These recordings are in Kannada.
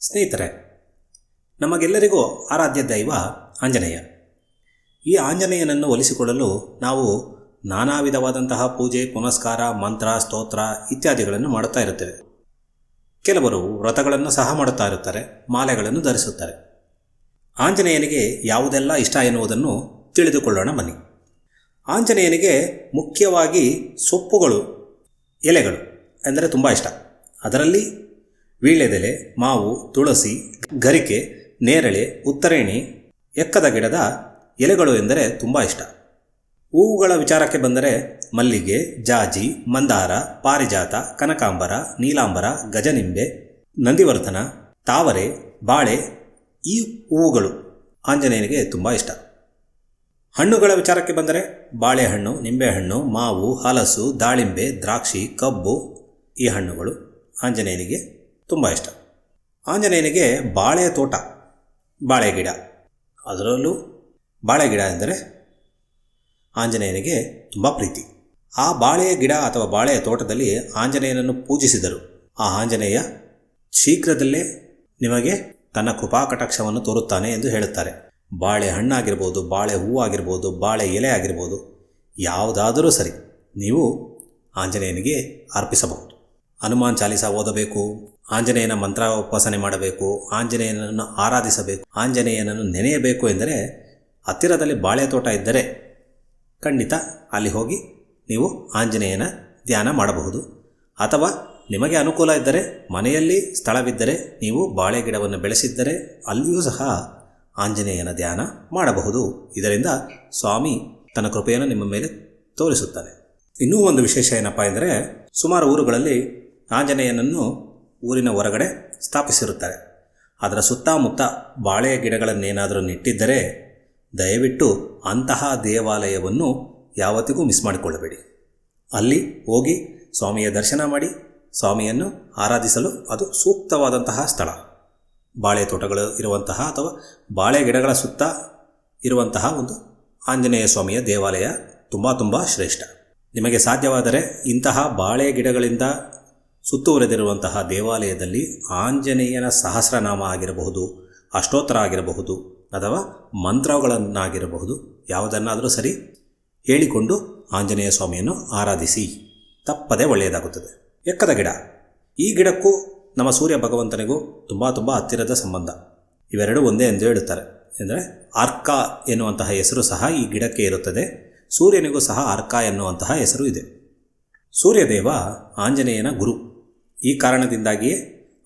ಸ್ನೇಹಿತರೆ, ನಮಗೆಲ್ಲರಿಗೂ ಆರಾಧ್ಯ ದೈವ ಆಂಜನೇಯ. ಈ ಆಂಜನೇಯನನ್ನು ಒಲಿಸಿಕೊಳ್ಳಲು ನಾವು ನಾನಾ ವಿಧವಾದಂತಹ ಪೂಜೆ, ಪುನಸ್ಕಾರ, ಮಂತ್ರ, ಸ್ತೋತ್ರ ಇತ್ಯಾದಿಗಳನ್ನು ಮಾಡುತ್ತಾ ಇರುತ್ತೇವೆ. ಕೆಲವರು ವ್ರತಗಳನ್ನು ಸಹ ಮಾಡುತ್ತಾ ಇರುತ್ತಾರೆ, ಮಾಲೆಗಳನ್ನು ಧರಿಸುತ್ತಾರೆ. ಆಂಜನೇಯನಿಗೆ ಯಾವುದೆಲ್ಲ ಇಷ್ಟ ಎನ್ನುವುದನ್ನು ತಿಳಿದುಕೊಳ್ಳೋಣ ಬನ್ನಿ. ಆಂಜನೇಯನಿಗೆ ಮುಖ್ಯವಾಗಿ ಸೊಪ್ಪುಗಳು, ಎಲೆಗಳು ಎಂದರೆ ತುಂಬ ಇಷ್ಟ. ಅದರಲ್ಲಿ ವೀಳ್ಯದೆಲೆ, ಮಾವು, ತುಳಸಿ, ಗರಿಕೆ, ನೇರಳೆ, ಉತ್ತರೇಣಿ, ಎಕ್ಕದ ಗಿಡದ ಎಲೆಗಳು ಎಂದರೆ ತುಂಬ ಇಷ್ಟ. ಹೂವುಗಳ ವಿಚಾರಕ್ಕೆ ಬಂದರೆ ಮಲ್ಲಿಗೆ, ಜಾಜಿ, ಮಂದಾರ, ಪಾರಿಜಾತ, ಕನಕಾಂಬರ, ನೀಲಾಂಬರ, ಗಜನಿಂಬೆ, ನಂದಿವರ್ಧನ, ತಾವರೆ, ಬಾಳೆ ಈ ಹೂವುಗಳು ಆಂಜನೇಯನಿಗೆ ತುಂಬ ಇಷ್ಟ. ಹಣ್ಣುಗಳ ವಿಚಾರಕ್ಕೆ ಬಂದರೆ ಬಾಳೆಹಣ್ಣು, ನಿಂಬೆಹಣ್ಣು, ಮಾವು, ಹಲಸು, ದಾಳಿಂಬೆ, ದ್ರಾಕ್ಷಿ, ಕಬ್ಬು ಈ ಹಣ್ಣುಗಳು ಆಂಜನೇಯನಿಗೆ ತುಂಬ ಇಷ್ಟ. ಆಂಜನೇಯನಿಗೆ ಬಾಳೆ ತೋಟ, ಬಾಳೆ ಗಿಡ. ಅದರಲ್ಲೂ ಬಾಳೆ ಗಿಡ ಎಂದರೆ ಆಂಜನೇಯನಿಗೆ ತುಂಬ ಪ್ರೀತಿ. ಆ ಬಾಳೆಯ ಗಿಡ ಅಥವಾ ಬಾಳೆಯ ತೋಟದಲ್ಲಿ ಆಂಜನೇಯನನ್ನು ಪೂಜಿಸಿದರು. ಆ ಆಂಜನೇಯ ಶೀಘ್ರದಲ್ಲೇ ನಿಮಗೆ ತನ್ನ ಕೃಪಾಕಟಾಕ್ಷವನ್ನು ತೋರುತ್ತಾನೆ ಎಂದು ಹೇಳುತ್ತಾರೆ. ಬಾಳೆ ಹಣ್ಣಾಗಿರ್ಬೋದು, ಬಾಳೆ ಹೂವಾಗಿರ್ಬೋದು, ಬಾಳೆ ಎಲೆ ಆಗಿರ್ಬೋದು, ಯಾವುದಾದರೂ ಸರಿ ನೀವು ಆಂಜನೇಯನಿಗೆ ಅರ್ಪಿಸಬಹುದು. ಹನುಮಾನ್ ಚಾಲಿಸ ಓದಬೇಕು ಆಂಜನೇಯನ ಮಂತ್ರ ಉಪಾಸನೆ ಮಾಡಬೇಕು, ಆಂಜನೇಯನನ್ನು ಆರಾಧಿಸಬೇಕು, ಆಂಜನೇಯನನ್ನು ನೆನೆಯಬೇಕು ಎಂದರೆ ಹತ್ತಿರದಲ್ಲಿ ಬಾಳೆ ತೋಟ ಇದ್ದರೆ ಖಂಡಿತ ಅಲ್ಲಿ ಹೋಗಿ ನೀವು ಆಂಜನೇಯನ ಧ್ಯಾನ ಮಾಡಬಹುದು. ಅಥವಾ ನಿಮಗೆ ಅನುಕೂಲ ಇದ್ದರೆ, ಮನೆಯಲ್ಲಿ ಸ್ಥಳವಿದ್ದರೆ, ನೀವು ಬಾಳೆ ಗಿಡವನ್ನು ಬೆಳೆಸಿದ್ದರೆ ಅಲ್ಲಿಯೂ ಸಹ ಆಂಜನೇಯನ ಧ್ಯಾನ ಮಾಡಬಹುದು. ಇದರಿಂದ ಸ್ವಾಮಿ ತನ್ನ ಕೃಪೆಯನ್ನು ನಿಮ್ಮ ಮೇಲೆ ತೋರಿಸುತ್ತಾನೆ. ಇನ್ನೂ ಒಂದು ವಿಶೇಷ ಏನಪ್ಪ ಎಂದರೆ, ಸುಮಾರು ಊರುಗಳಲ್ಲಿ ಆಂಜನೇಯನನ್ನು ಊರಿನ ಹೊರಗಡೆ ಸ್ಥಾಪಿಸಿರುತ್ತಾರೆ. ಅದರ ಸುತ್ತಮುತ್ತ ಬಾಳೆಯ ಗಿಡಗಳನ್ನೇನಾದರೂ ನೆಟ್ಟಿದ್ದರೆ ದಯವಿಟ್ಟು ಅಂತಹ ದೇವಾಲಯವನ್ನು ಯಾವತ್ತಿಗೂ ಮಿಸ್ ಮಾಡಿಕೊಳ್ಳಬೇಡಿ. ಅಲ್ಲಿ ಹೋಗಿ ಸ್ವಾಮಿಯ ದರ್ಶನ ಮಾಡಿ, ಸ್ವಾಮಿಯನ್ನು ಆರಾಧಿಸಲು ಅದು ಸೂಕ್ತವಾದಂತಹ ಸ್ಥಳ. ಬಾಳೆ ತೋಟಗಳು ಇರುವಂತಹ ಅಥವಾ ಬಾಳೆ ಗಿಡಗಳ ಸುತ್ತ ಇರುವಂತಹ ಒಂದು ಆಂಜನೇಯ ಸ್ವಾಮಿಯ ದೇವಾಲಯ ತುಂಬ ತುಂಬ ಶ್ರೇಷ್ಠ. ನಿಮಗೆ ಸಾಧ್ಯವಾದರೆ ಇಂತಹ ಬಾಳೆ ಗಿಡಗಳಿಂದ ಸುತ್ತುವರೆದಿರುವಂತಹ ದೇವಾಲಯದಲ್ಲಿ ಆಂಜನೇಯನ ಸಹಸ್ರನಾಮ ಆಗಿರಬಹುದು, ಅಷ್ಟೋತ್ತರ ಆಗಿರಬಹುದು, ಅಥವಾ ಮಂತ್ರಗಳನ್ನಾಗಿರಬಹುದು. ಯಾವುದನ್ನಾದರೂ ಸರಿ ಹೇಳಿಕೊಂಡು ಆಂಜನೇಯ ಸ್ವಾಮಿಯನ್ನು ಆರಾಧಿಸಿ, ತಪ್ಪದೆ ಒಳ್ಳೆಯದಾಗುತ್ತದೆ. ಎಕ್ಕದ ಗಿಡ. ಈ ಗಿಡಕ್ಕೂ ನಮ್ಮ ಸೂರ್ಯ ಭಗವಂತನಿಗೂ ತುಂಬ ತುಂಬ ಹತ್ತಿರದ ಸಂಬಂಧ. ಇವೆರಡೂ ಒಂದೇ ಎಂದು ಹೇಳುತ್ತಾರೆ. ಎಂದರೆ ಆರ್ಕ ಎನ್ನುವಂತಹ ಹೆಸರು ಸಹ ಈ ಗಿಡಕ್ಕೆ ಇರುತ್ತದೆ. ಸೂರ್ಯನಿಗೂ ಸಹ ಆರ್ಕ ಎನ್ನುವಂತಹ ಹೆಸರು ಇದೆ. ಸೂರ್ಯದೇವ ಆಂಜನೇಯನ ಗುರು. ಈ ಕಾರಣದಿಂದಾಗಿಯೇ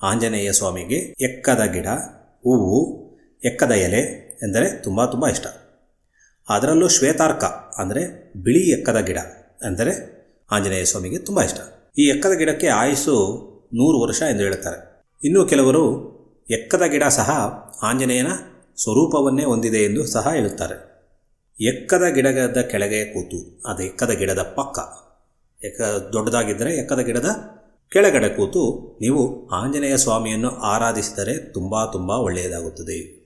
ಆಂಜನೇಯ ಸ್ವಾಮಿಗೆ ಎಕ್ಕದ ಗಿಡ, ಹೂವು, ಎಕ್ಕದ ಎಲೆ ಎಂದರೆ ತುಂಬ ತುಂಬ ಇಷ್ಟ. ಅದರಲ್ಲೂ ಶ್ವೇತಾರ್ಕ ಅಂದರೆ ಬಿಳಿ ಎಕ್ಕದ ಗಿಡ ಅಂದರೆ ಆಂಜನೇಯ ಸ್ವಾಮಿಗೆ ತುಂಬ ಇಷ್ಟ. ಈ ಎಕ್ಕದ ಗಿಡಕ್ಕೆ ಆಯಸ್ಸು ನೂರು ವರ್ಷ ಎಂದು ಹೇಳುತ್ತಾರೆ. ಇನ್ನೂ ಕೆಲವರು ಎಕ್ಕದ ಗಿಡ ಸಹ ಆಂಜನೇಯನ ಸ್ವರೂಪವನ್ನೇ ಹೊಂದಿದೆ ಎಂದು ಸಹ ಹೇಳುತ್ತಾರೆ. ಎಕ್ಕದ ಗಿಡದ ಕೆಳಗೆ ಕೂತು, ಅದು ಎಕ್ಕದ ಗಿಡದ ಪಕ್ಕ, ಎಕ್ಕ ದೊಡ್ಡದಾಗಿದ್ದರೆ ಎಕ್ಕದ ಗಿಡದ ಕೆಳಗಡೆ ಕೂತು ನೀವು ಆಂಜನೇಯ ಸ್ವಾಮಿಯನ್ನು ಆರಾಧಿಸಿದರೆ ತುಂಬ ತುಂಬ ಒಳ್ಳೆಯದಾಗುತ್ತದೆ.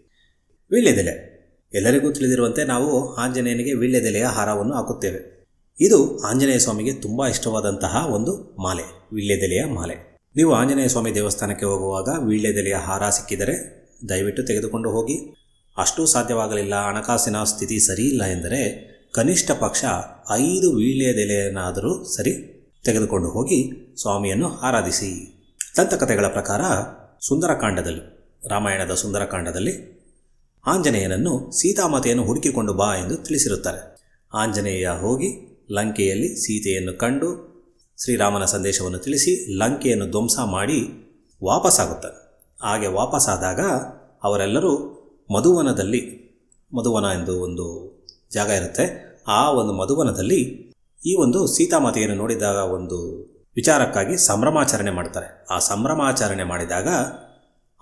ವೀಳ್ಯದೆಲೆ. ಎಲ್ಲರಿಗೂ ತಿಳಿದಿರುವಂತೆ ನಾವು ಆಂಜನೇಯನಿಗೆ ವೀಳ್ಯದೆಲೆಯ ಹಾರವನ್ನು ಹಾಕುತ್ತೇವೆ. ಇದು ಆಂಜನೇಯ ಸ್ವಾಮಿಗೆ ತುಂಬ ಇಷ್ಟವಾದಂತಹ ಒಂದು ಮಾಲೆ, ವೀಳ್ಯದೆಲೆಯ ಮಾಲೆ. ನೀವು ಆಂಜನೇಯ ಸ್ವಾಮಿ ದೇವಸ್ಥಾನಕ್ಕೆ ಹೋಗುವಾಗ ವೀಳ್ಯದೆಲೆಯ ಹಾರ ಸಿಕ್ಕಿದರೆ ದಯವಿಟ್ಟು ತೆಗೆದುಕೊಂಡು ಹೋಗಿ. ಅಷ್ಟೂ ಸಾಧ್ಯವಾಗಲಿಲ್ಲ, ಹಣಕಾಸಿನ ಸ್ಥಿತಿ ಸರಿ ಇಲ್ಲ ಎಂದರೆ ಕನಿಷ್ಠ ಪಕ್ಷ ಐದು ವೀಳ್ಯದೆಲೆಯನ್ನಾದರೂ ಸರಿ ತೆಗೆದುಕೊಂಡು ಹೋಗಿ ಸ್ವಾಮಿಯನ್ನು ಆರಾಧಿಸಿ. ದಂತಕಥೆಗಳ ಪ್ರಕಾರ ಸುಂದರಕಾಂಡದಲ್ಲಿ, ರಾಮಾಯಣದ ಸುಂದರಕಾಂಡದಲ್ಲಿ ಆಂಜನೇಯನನ್ನು ಸೀತಾಮಾತೆಯನ್ನು ಹುಡುಕಿಕೊಂಡು ಬಾ ಎಂದು ತಿಳಿಸಿರುತ್ತಾರೆ. ಆಂಜನೇಯ ಹೋಗಿ ಲಂಕೆಯಲ್ಲಿ ಸೀತೆಯನ್ನು ಕಂಡು ಶ್ರೀರಾಮನ ಸಂದೇಶವನ್ನು ತಿಳಿಸಿ ಲಂಕೆಯನ್ನು ಧ್ವಂಸ ಮಾಡಿ ವಾಪಸ್ಸಾಗುತ್ತಾರೆ ಹಾಗೆ ವಾಪಸ್ಸಾದಾಗ ಅವರೆಲ್ಲರೂ ಮಧುವನದಲ್ಲಿ, ಮಧುವನ ಎಂದು ಒಂದು ಜಾಗ ಇರುತ್ತೆ, ಆ ಒಂದು ಮಧುವನದಲ್ಲಿ ಈ ಒಂದು ಸೀತಾಮಾತೆಯನ್ನು ನೋಡಿದಾಗ ಒಂದು ವಿಚಾರಕ್ಕಾಗಿ ಸಂಭ್ರಮಾಚರಣೆ ಮಾಡ್ತಾರೆ. ಆ ಸಂಭ್ರಮಾಚರಣೆ ಮಾಡಿದಾಗ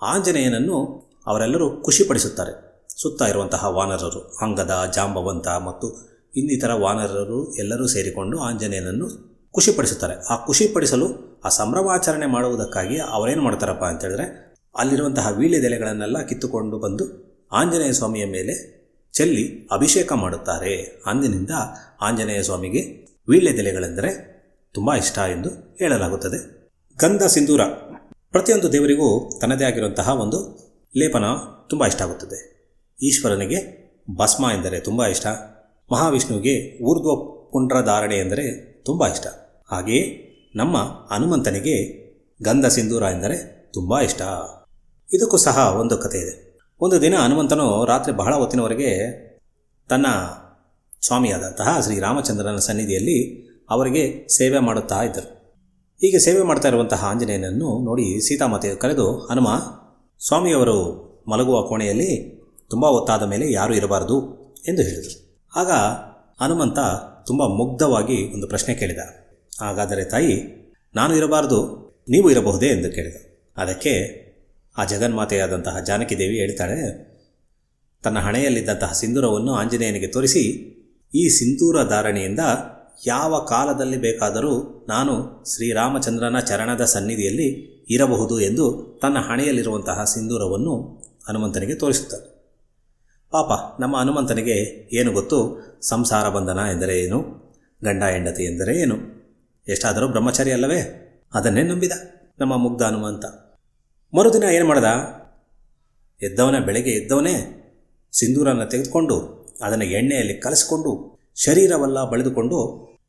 ಆಂಜನೇಯನನ್ನು ಅವರೆಲ್ಲರೂ ಖುಷಿಪಡಿಸುತ್ತಾರೆ. ಸುತ್ತ ಇರುವಂತಹ ವಾನರರು, ಅಂಗದ, ಜಾಂಬವಂತ ಮತ್ತು ಇನ್ನಿತರ ವಾನರರು ಎಲ್ಲರೂ ಸೇರಿಕೊಂಡು ಆಂಜನೇಯನನ್ನು ಖುಷಿಪಡಿಸುತ್ತಾರೆ. ಆ ಖುಷಿಪಡಿಸಲು, ಆ ಸಂಭ್ರಮಾಚರಣೆ ಮಾಡುವುದಕ್ಕಾಗಿ ಅವರೇನು ಮಾಡ್ತಾರಪ್ಪ ಅಂತೇಳಿದ್ರೆ, ಅಲ್ಲಿರುವಂತಹ ವೀಳ್ಯದೆಲೆಗಳನ್ನೆಲ್ಲ ಕಿತ್ತುಕೊಂಡು ಬಂದು ಆಂಜನೇಯ ಸ್ವಾಮಿಯ ಮೇಲೆ ಚೆಲ್ಲಿ ಅಭಿಷೇಕ ಮಾಡುತ್ತಾರೆ. ಅಂದಿನಿಂದ ಆಂಜನೇಯ ಸ್ವಾಮಿಗೆ ವೀಳ್ಯದೆಲೆಗಳೆಂದರೆ ತುಂಬ ಇಷ್ಟ ಎಂದು ಹೇಳಲಾಗುತ್ತದೆ. ಗಂಧ ಸಿಂಧೂರ ಪ್ರತಿಯೊಂದು ದೇವರಿಗೂ ತನ್ನದೇ ಆಗಿರುವಂತಹ ಒಂದು ಲೇಪನ ತುಂಬ ಇಷ್ಟ ಆಗುತ್ತದೆ. ಈಶ್ವರನಿಗೆ ಭಸ್ಮ ಎಂದರೆ ತುಂಬ ಇಷ್ಟ. ಮಹಾವಿಷ್ಣುವಿಗೆ ಊರ್ಧ್ವ ಪುಂಡ್ರ ಧಾರಣೆ ಎಂದರೆ ತುಂಬ ಇಷ್ಟ. ಹಾಗೆಯೇ ನಮ್ಮ ಹನುಮಂತನಿಗೆ ಗಂಧ ಸಿಂಧೂರ ಎಂದರೆ ತುಂಬ ಇಷ್ಟ. ಇದಕ್ಕೂ ಸಹ ಒಂದು ಕಥೆ ಇದೆ ಒಂದು ದಿನ ಹನುಮಂತನು ರಾತ್ರಿ ಬಹಳ ಹೊತ್ತಿನವರೆಗೆ ತನ್ನ ಸ್ವಾಮಿಯಾದಂತಹ ಶ್ರೀರಾಮಚಂದ್ರನ ಸನ್ನಿಧಿಯಲ್ಲಿ ಅವರಿಗೆ ಸೇವೆ ಮಾಡುತ್ತಾ ಇದ್ದರು. ಹೀಗೆ ಸೇವೆ ಮಾಡ್ತಾ ಇರುವಂತಹ ಆಂಜನೇಯನನ್ನು ನೋಡಿ ಸೀತಾಮಾತೆ ಕರೆದು, ಹನುಮ, ಸ್ವಾಮಿಯವರು ಮಲಗುವ ಕೋಣೆಯಲ್ಲಿ ತುಂಬ ಹೊತ್ತಾದ ಮೇಲೆ ಯಾರೂ ಇರಬಾರದು ಎಂದು ಹೇಳಿದರು. ಆಗ ಹನುಮಂತ ತುಂಬ ಮುಗ್ಧವಾಗಿ ಒಂದು ಪ್ರಶ್ನೆ ಕೇಳಿದ. ಹಾಗಾದರೆ ತಾಯಿ, ನಾನು ಇರಬಾರದು, ನೀವು ಇರಬಹುದೇ? ಎಂದು ಕೇಳಿದ. ಅದಕ್ಕೆ ಆ ಜಗನ್ಮಾತೆಯಾದಂತಹ ಜಾನಕಿ ದೇವಿ ಹೇಳ್ತಾಳೆ, ತನ್ನ ಹಣೆಯಲ್ಲಿದ್ದಂತಹ ಸಿಂಧೂರವನ್ನು ಆಂಜನೇಯನಿಗೆ ತೋರಿಸಿ ಈ ಸಿಂಧೂರ ಧಾರಣೆಯಿಂದ ಯಾವ ಕಾಲದಲ್ಲಿ ಬೇಕಾದರೂ ನಾನು ಶ್ರೀರಾಮಚಂದ್ರನ ಚರಣದ ಸನ್ನಿಧಿಯಲ್ಲಿ ಇರಬಹುದು ಎಂದು ತನ್ನ ಹಣೆಯಲ್ಲಿರುವಂತಹ ಸಿಂಧೂರವನ್ನು ಹನುಮಂತನಿಗೆ ತೋರಿಸುತ್ತಾನೆ. ಪಾಪ, ನಮ್ಮ ಹನುಮಂತನಿಗೆ ಏನು ಗೊತ್ತು? ಸಂಸಾರ ಬಂಧನ ಎಂದರೆ ಏನು? ಗಂಡ ಹೆಂಡತಿ ಎಂದರೆ ಏನು? ಎಷ್ಟಾದರೂ ಬ್ರಹ್ಮಚಾರಿ ಅಲ್ಲವೇ? ಅದನ್ನೇ ನಂಬಿದ ನಮ್ಮ ಮುಗ್ಧ ಹನುಮಂತ. ಮರುದಿನ ಏನು ಮಾಡ್ದ? ಎದ್ದವನೇ ಬೆಳಗ್ಗೆ ಎದ್ದವನೇ ಸಿಂಧೂರನ್ನು ತೆಗೆದುಕೊಂಡು ಅದನ್ನು ಎಣ್ಣೆಯಲ್ಲಿ ಕಲಸಿಕೊಂಡು ಶರೀರವೆಲ್ಲ ಬಳಿದುಕೊಂಡು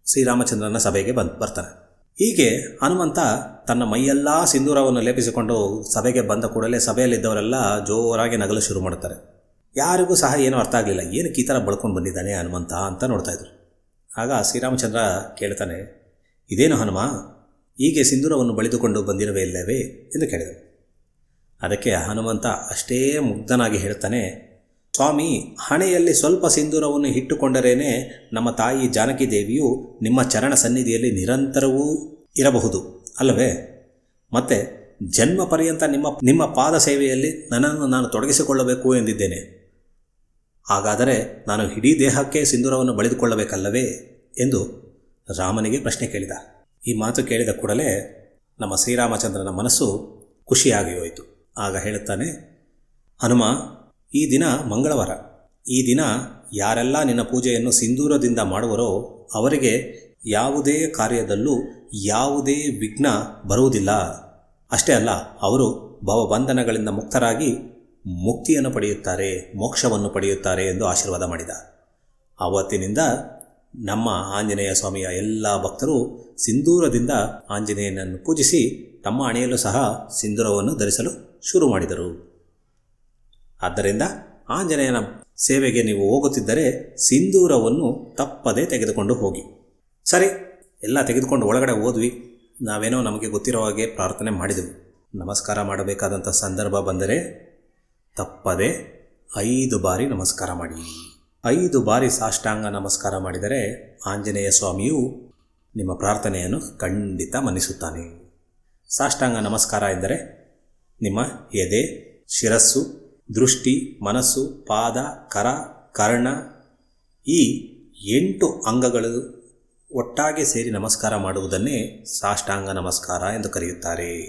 ಶ್ರೀರಾಮಚಂದ್ರನ ಸಭೆಗೆ ಬಂದು ಬರ್ತಾನೆ ಹೀಗೆ ಹನುಮಂತ ತನ್ನ ಮೈಯೆಲ್ಲ ಸಿಂಧೂರವನ್ನು ಲೇಪಿಸಿಕೊಂಡು ಸಭೆಗೆ ಬಂದ ಕೂಡಲೇ ಸಭೆಯಲ್ಲಿದ್ದವರೆಲ್ಲ ಜೋರಾಗಿ ನಗಲು ಶುರು ಮಾಡ್ತಾರೆ ಯಾರಿಗೂ ಸಹ ಏನೂ ಅರ್ಥ ಆಗಲಿಲ್ಲ. ಏನಕ್ಕೆ ಈ ಥರ ಬಳ್ಕೊಂಡು ಬಂದಿದ್ದಾನೆ ಹನುಮಂತ ಅಂತ ನೋಡ್ತಾಯಿದ್ರು ಆಗ ಶ್ರೀರಾಮಚಂದ್ರ ಕೇಳ್ತಾನೆ, ಇದೇನು ಹನುಮ? ಹೀಗೆ ಸಿಂಧೂರವನ್ನು ಬಳಿದುಕೊಂಡು ಬಂದಿರುವೆ ಇಲ್ಲವೇ? ಎಂದು ಕೇಳಿದರು ಅದಕ್ಕೆ ಹನುಮಂತ ಅಷ್ಟೇ ಮುಗ್ಧನಾಗಿ ಹೇಳ್ತಾನೆ ಸ್ವಾಮಿ, ಹಣೆಯಲ್ಲಿ ಸ್ವಲ್ಪ ಸಿಂಧೂರವನ್ನು ಇಟ್ಟುಕೊಂಡರೇನೆ ನಮ್ಮ ತಾಯಿ ಜಾನಕಿ ದೇವಿಯು ನಿಮ್ಮ ಚರಣ ಸನ್ನಿಧಿಯಲ್ಲಿ ನಿರಂತರವೂ ಇರಬಹುದು, ಅಲ್ಲವೇ? ಮತ್ತೆ, ಜನ್ಮ ಪರ್ಯಂತ ನಿಮ್ಮ ನಿಮ್ಮ ಪಾದ ಸೇವೆಯಲ್ಲಿ ನನ್ನನ್ನು ನಾನು ತೊಡಗಿಸಿಕೊಳ್ಳಬೇಕು ಎಂದಿದ್ದೇನೆ. ಹಾಗಾದರೆ ನಾನು ಇಡೀ ದೇಹಕ್ಕೆ ಸಿಂಧೂರವನ್ನು ಬಳಿದುಕೊಳ್ಳಬೇಕಲ್ಲವೇ? ಎಂದು ರಾಮನಿಗೆ ಪ್ರಶ್ನೆ ಕೇಳಿದ. ಈ ಮಾತು ಕೇಳಿದ ಕೂಡಲೇ ನಮ್ಮ ಶ್ರೀರಾಮಚಂದ್ರನ ಮನಸ್ಸು ಖುಷಿಯಾಗಿ ಹೋಯಿತು. ಆಗ ಹೇಳುತ್ತಾನೆ, ಹನುಮ ಈ ದಿನ ಮಂಗಳವಾರ. ಈ ದಿನ ಯಾರೆಲ್ಲ ನಿನ್ನ ಪೂಜೆಯನ್ನು ಸಿಂಧೂರದಿಂದ ಮಾಡುವರೋ ಅವರಿಗೆ ಯಾವುದೇ ಕಾರ್ಯದಲ್ಲೂ ಯಾವುದೇ ವಿಘ್ನ ಬರುವುದಿಲ್ಲ. ಅಷ್ಟೇ ಅಲ್ಲ, ಅವರು ಭವಬಂಧನಗಳಿಂದ ಮುಕ್ತರಾಗಿ ಮುಕ್ತಿಯನ್ನು ಪಡೆಯುತ್ತಾರೆ, ಮೋಕ್ಷವನ್ನು ಪಡೆಯುತ್ತಾರೆ ಎಂದು ಆಶೀರ್ವಾದ ಮಾಡಿದ. ಆವತ್ತಿನಿಂದ ನಮ್ಮ ಆಂಜನೇಯ ಸ್ವಾಮಿಯ ಎಲ್ಲ ಭಕ್ತರು ಸಿಂಧೂರದಿಂದ ಆಂಜನೇಯನನ್ನು ಪೂಜಿಸಿ ತಮ್ಮ ಹಣೆಯಲ್ಲೂ ಸಹ ಸಿಂಧೂರವನ್ನು ಧರಿಸಲು ಶುರು ಮಾಡಿದರು. ಆದ್ದರಿಂದ ಆಂಜನೇಯನ ಸೇವೆಗೆ ನೀವು ಹೋಗುತ್ತಿದ್ದರೆ ಸಿಂಧೂರವನ್ನು ತಪ್ಪದೇ ತೆಗೆದುಕೊಂಡು ಹೋಗಿ. ಸರಿ, ಎಲ್ಲ ತೆಗೆದುಕೊಂಡು ಒಳಗಡೆ ಹೋದ್ವಿ. ನಾವೇನೋ ನಮಗೆ ಗೊತ್ತಿರೋ ಹಾಗೆ ಪ್ರಾರ್ಥನೆ ಮಾಡಿದೆವು. ನಮಸ್ಕಾರ ಮಾಡಬೇಕಾದಂಥ ಸಂದರ್ಭ ಬಂದರೆ ತಪ್ಪದೆ ಐದು ಬಾರಿ ನಮಸ್ಕಾರ ಮಾಡಿ. ಐದು ಬಾರಿ ಸಾಷ್ಟಾಂಗ ನಮಸ್ಕಾರ ಮಾಡಿದರೆ ಆಂಜನೇಯ ಸ್ವಾಮಿಯು ನಿಮ್ಮ ಪ್ರಾರ್ಥನೆಯನ್ನು ಖಂಡಿತ ಮನ್ನಿಸುತ್ತಾನೆ. ಸಾಷ್ಟಾಂಗ ನಮಸ್ಕಾರ ಎಂದರೆ ನಿಮ್ಮ ಎದೆ, ಶಿರಸ್ಸು ದೃಷ್ಟಿ, ಮನಸ್ಸು, ಪಾದ, ಕರ, ಕರ್ಣ ಈ ಎಂಟು ಅಂಗಗಳು ಒಟ್ಟಾಗಿ ಸೇರಿ ನಮಸ್ಕಾರ ಮಾಡುವುದನ್ನೇ ಸಾಷ್ಟಾಂಗ ನಮಸ್ಕಾರ ಎಂದು ಕರೆಯುತ್ತಾರೆ.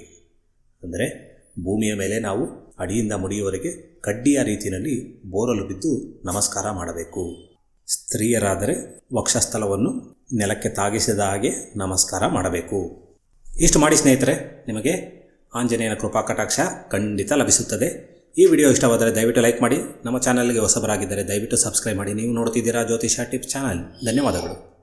ಅಂದರೆ ಭೂಮಿಯ ಮೇಲೆ ನಾವು ಅಡಿಯಿಂದ ಮುಡಿಯುವವರೆಗೆ ಕಡ್ಡಿಯ ರೀತಿಯಲ್ಲಿ ಬೋರಲು ಬಿದ್ದು ನಮಸ್ಕಾರ ಮಾಡಬೇಕು. ಸ್ತ್ರೀಯರಾದರೆ ವಕ್ಷಸ್ಥಲವನ್ನು ನೆಲಕ್ಕೆ ತಾಗಿಸಿದ ಹಾಗೆ ನಮಸ್ಕಾರ ಮಾಡಬೇಕು. ಇಷ್ಟು ಮಾಡಿ ಸ್ನೇಹಿತರೆ, ನಿಮಗೆ ಆಂಜನೇಯನ ಕೃಪಾ ಕಟಾಕ್ಷ ಖಂಡಿತ ಲಭಿಸುತ್ತದೆ. ಈ ವಿಡಿಯೋ ಇಷ್ಟವಾದರೆ ದಯವಿಟ್ಟು ಲೈಕ್ ಮಾಡಿ. ನಮ್ಮ ಚಾನಲ್ಗೆ ಹೊಸಬರಾಗಿದ್ದರೆ ದಯವಿಟ್ಟು ಸಬ್ಸ್ಕ್ರೈಬ್ ಮಾಡಿ. ನೀವು ನೋಡ್ತಿದ್ದೀರಾ ಜ್ಯೋತಿಷ ಟಿಪ್ಸ್ ಚಾನಲ್. ಧನ್ಯವಾದಗಳು.